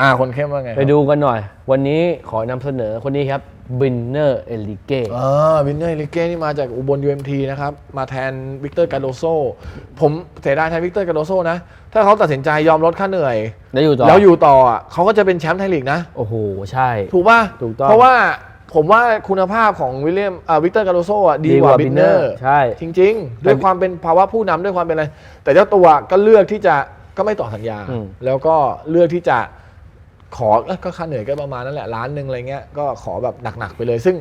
อ่าคนเข้มว่าไงครับไปดูกันหน่อย วันนี้ขอนำเสนอคนนี้ครับบินเนอร์เอลิเก้อ่าวินเนอร์ลิเก้นี่มาจากอุบล UMT นะครับ มาแทนวิกเตอร์กาโดโซ ผมเสียดายแทนวิกเตอร์กาโดโซนะ ถ้าเขาตัดสินใจยอมลดค่าเหนื่อย แล้วอยู่ต่อแล้วอยู่ต่ออะเขาก็จะเป็นแชมป์ไทยลีกนะ โอ้โห ใช่ ถูกป่ะถูกต้อง เพราะว่าผมว่าคุณภาพของวิลเลียมอ่าวิกเตอร์กาโดโซอะดีกว่าบินเนอร์ ใช่ จริง ๆ ด้วยความเป็นภาวะผู้นำด้วยความเป็นอะไร แต่เจ้าตัวก็เลือกที่จะก็ไม่ต่อสัญญา อืม แล้วก็เลือกที่จะ ขอเอ้ยก็ค่าเหนื่อยก็ประมาณนั้นแหละล้านหนึ่งอะไรเงี้ยก็ขอแบบหนักๆไปเลย ซึ่ง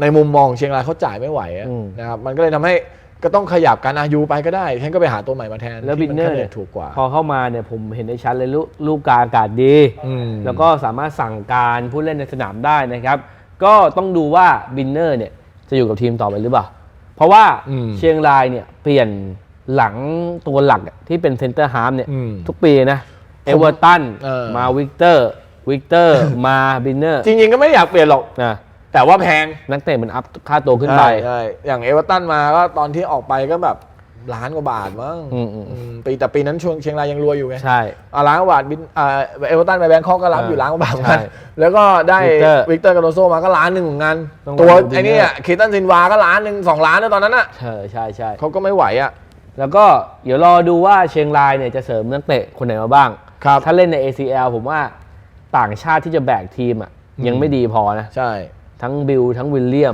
ในมุมมองเชียงรายเขาจ่ายไม่ไหวอะอืมนะครับมันก็เลยทำให้ก็ต้องขยับการอายุไปก็ได้ฉันก็ไปหาตัวใหม่มาแทนแล้วที่บินเนอร์ค่าหเนี่ยถูกกว่า พอเข้ามาเนี่ยผมเห็นได้ชัดเลยลูกลูกกลางอากาศดี อืม แล้วก็สามารถสั่งการผู้เล่นในสนามได้นะครับ ก็ต้องดูว่าบินเนอร์เนี่ยจะอยู่กับทีมต่อไปหรือเปล่า เพราะว่าอืมเชียงรายเนี่ยเปลี่ยนหลังตัวหลักอะที่เป็นเซนเตอร์ฮาร์มเนี่ยอืมทุกปีนะ เอเวอร์ตันเออ มาวิกเตอร์ วิกเตอร์ มาบินเนอร์จริงๆก็ไม่อยากเปลี่ยนหรอก นะแต่ว่าแพงนักเตะมันอัพค่าตัวขึ้นไป ใช่ใช่อย่างเอเวอร์ตันมาก็ตอนที่ออกไปก็แบบล้านกว่าบาทมั้งอืมอืม อืมปีแต่ปีนั้นช่วงเชียงรายยังรวยอยู่ไงใช่ อะล้านกว่าบาทบินอ่าเอเวอร์ตันไปแบงคอกก็รับอ่าอยู่ล้านกว่าบาทเหมือนใช่กันแล้วก็ได้วิกเตอร์วิกเตอร์กาโดโซมาก็ล้านหนึ่งเหมือนกันต้องตัวรอดูไอ้นี่วินเนอร์อะเคตันซินวาก็ล้านหนึ่งสองล้านนะตอนนั้นอะใช่ใช่ใช่ เขาก็ไม่ไหวอะ แล้วก็เดี๋ยวรอดูว่าเชียงรายเนี่ยจะเสริมนักเตะคนไหนมาบ้าง ครับ ถ้าเล่นใน ACL ผมว่า ต่างชาติที่จะแบกทีมอะยังไม่ดีพอนะ ใช่ ทั้งบิลทั้งวิลเลียม